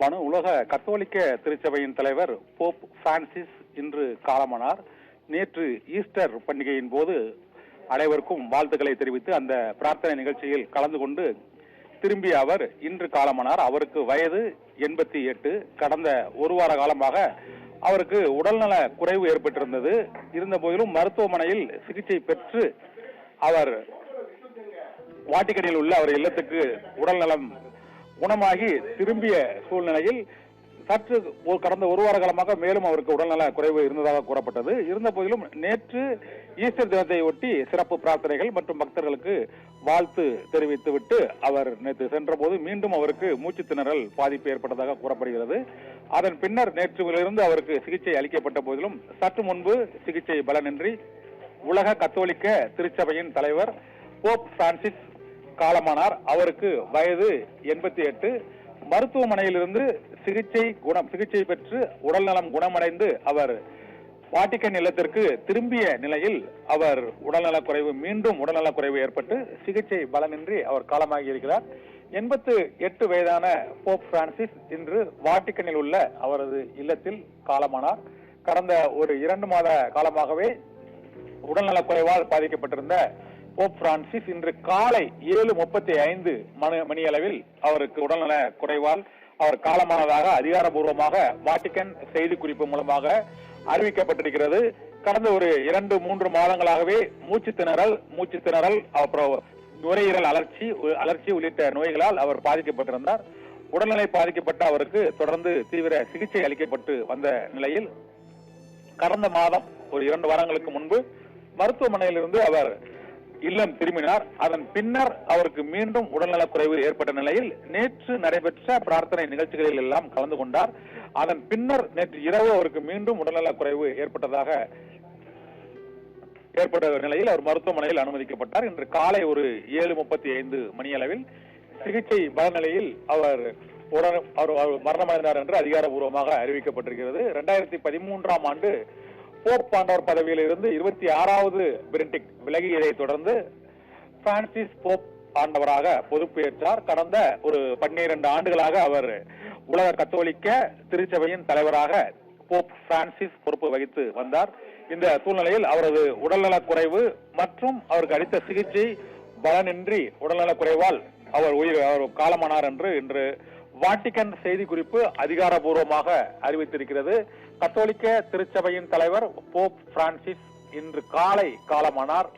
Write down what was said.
பனு உலக கத்தோலிக்க திருச்சபையின் தலைவர் போப் பிரான்சிஸ் இன்று காலமானார். நேற்று ஈஸ்டர் பண்டிகையின் போது அனைவருக்கும் வாழ்த்துக்களை தெரிவித்து அந்த பிரார்த்தனை நிகழ்ச்சியில் கலந்து கொண்டு திரும்பிய அவர் இன்று காலமானார். அவருக்கு வயது எண்பத்தி எட்டு. கடந்த ஒரு வார காலமாக அவருக்கு உடல்நல குறைவு ஏற்பட்டிருந்தது. இருந்த போதிலும் மருத்துவமனையில் சிகிச்சை பெற்று அவர் வாட்டிக்கடியில் உள்ள அவர் இல்லத்துக்கு உடல்நலம் குணமாகி திரும்பிய சூழ்நிலையில் சற்று கடந்த ஒரு வார காலமாக மேலும் அவருக்கு உடல்நல குறைவு இருந்ததாக கூறப்பட்டது. இருந்த போதிலும் நேற்று ஈஸ்டர் தினத்தை ஒட்டி சிறப்பு பிரார்த்தனைகள் மற்றும் பக்தர்களுக்கு வாழ்த்து தெரிவித்துவிட்டு அவர் நேற்று சென்றபோது மீண்டும் அவருக்கு மூச்சு திணறல் பாதிப்பு ஏற்பட்டதாக கூறப்படுகிறது. அதன் பின்னர் நேற்றுவிலிருந்து அவருக்கு சிகிச்சை அளிக்கப்பட்ட போதிலும் சற்று முன்பு சிகிச்சை பலனின்றி உலக கத்தோலிக்க திருச்சபையின் தலைவர் போப் பிரான்சிஸ் காலமானார். அவருக்கு வயது எண்பத்தி எட்டு. மருத்துவமனையிலிருந்து சிகிச்சை குணம் சிகிச்சை பெற்று உடல்நலம் குணமடைந்து அவர் வாட்டிக்கன் இல்லத்திற்கு திரும்பிய நிலையில் அவர் உடல்நலக் குறைவு மீண்டும் உடல்நலக்குறைவு ஏற்பட்டு சிகிச்சை பலனின்றி அவர் காலமாகி இருக்கிறார். எண்பத்து எட்டு வயதான போப் பிரான்சிஸ் இன்று வாட்டிக்கனில் உள்ள அவரது இல்லத்தில் காலமானார். கடந்த ஒரு இரண்டு மாத காலமாகவே உடல்நலக் குறைவால் பாதிக்கப்பட்டிருந்த போப் பிரான்சிஸ் இன்று காலை ஏழு முப்பத்தி ஐந்து மணி மணியளவில் அவருக்கு உடல்நல குறைவால் அவர் காலமானதாக அதிகாரப்பூர்வமாக வாட்டிக்கன் செய்திக்குறிப்பு மூலமாக அறிவிக்கப்பட்டிருக்கிறது. கடந்த ஒரு இரண்டு மூன்று மாதங்களாகவே மூச்சு திணறல் மூச்சு திணறல் அப்புறம் நுரையீரல் அலர்ச்சி அலர்ச்சி உள்ளிட்ட நோய்களால் அவர் பாதிக்கப்பட்டிருந்தார். உடல்நிலை பாதிக்கப்பட்ட அவருக்கு தொடர்ந்து தீவிர சிகிச்சை அளிக்கப்பட்டு வந்த நிலையில் கடந்த மாதம் ஒரு இரண்டு வாரங்களுக்கு முன்பு மருத்துவமனையிலிருந்து அவர் இல்லம் திரும்பினார். அதன் பின்னர் அவருக்கு மீண்டும் உடல்நலக் குறைவு ஏற்பட்ட நிலையில் நேற்று நடைபெற்ற பிரார்த்தனை நிகழ்ச்சிகளில் எல்லாம் கலந்து கொண்டார். அதன் பின்னர் நேற்று இரவு அவருக்கு மீண்டும் உடல்நலக் குறைவு ஏற்பட்டதாக ஏற்பட்ட நிலையில் அவர் மருத்துவமனையில் அனுமதிக்கப்பட்டார். இன்று காலை ஒரு ஏழு முப்பத்தி ஐந்து மணியளவில் சிகிச்சை பலநிலையில் அவர் உடன அவர் மரணமடைந்தார் என்று அதிகாரபூர்வமாக அறிவிக்கப்பட்டிருக்கிறது. இரண்டாயிரத்தி பதிமூன்றாம் ஆண்டு போப் ஆண்டவர் பதவியில் இருந்து இருபத்தி ஆறாவது பிரிட்டிக் விலகியதை தொடர்ந்து பிரான்சிஸ் போப் ஆண்டவராக பொறுப்பேற்றார். கடந்த ஒரு பன்னிரண்டு ஆண்டுகளாக அவர் உலக கத்தோலிக்க திருச்சபையின் தலைவராக போப் பிரான்சிஸ் பொறுப்பு வகித்து வந்தார். இந்த சூழ்நிலையில் அவரது உடல்நலக் குறைவு மற்றும் அவருக்கு அளித்த சிகிச்சை பலனின்றி உடல்நலக் குறைவால் அவர் உயிர் அவர் காலமானார் என்று இன்று வாட்டிகன் செய்திக்குறிப்பு அதிகாரபூர்வமாக அறிவித்திருக்கிறது. கத்தோலிக்க திருச்சபையின் தலைவர் போப் பிரான்சிஸ் இன்று காலை காலமானார்.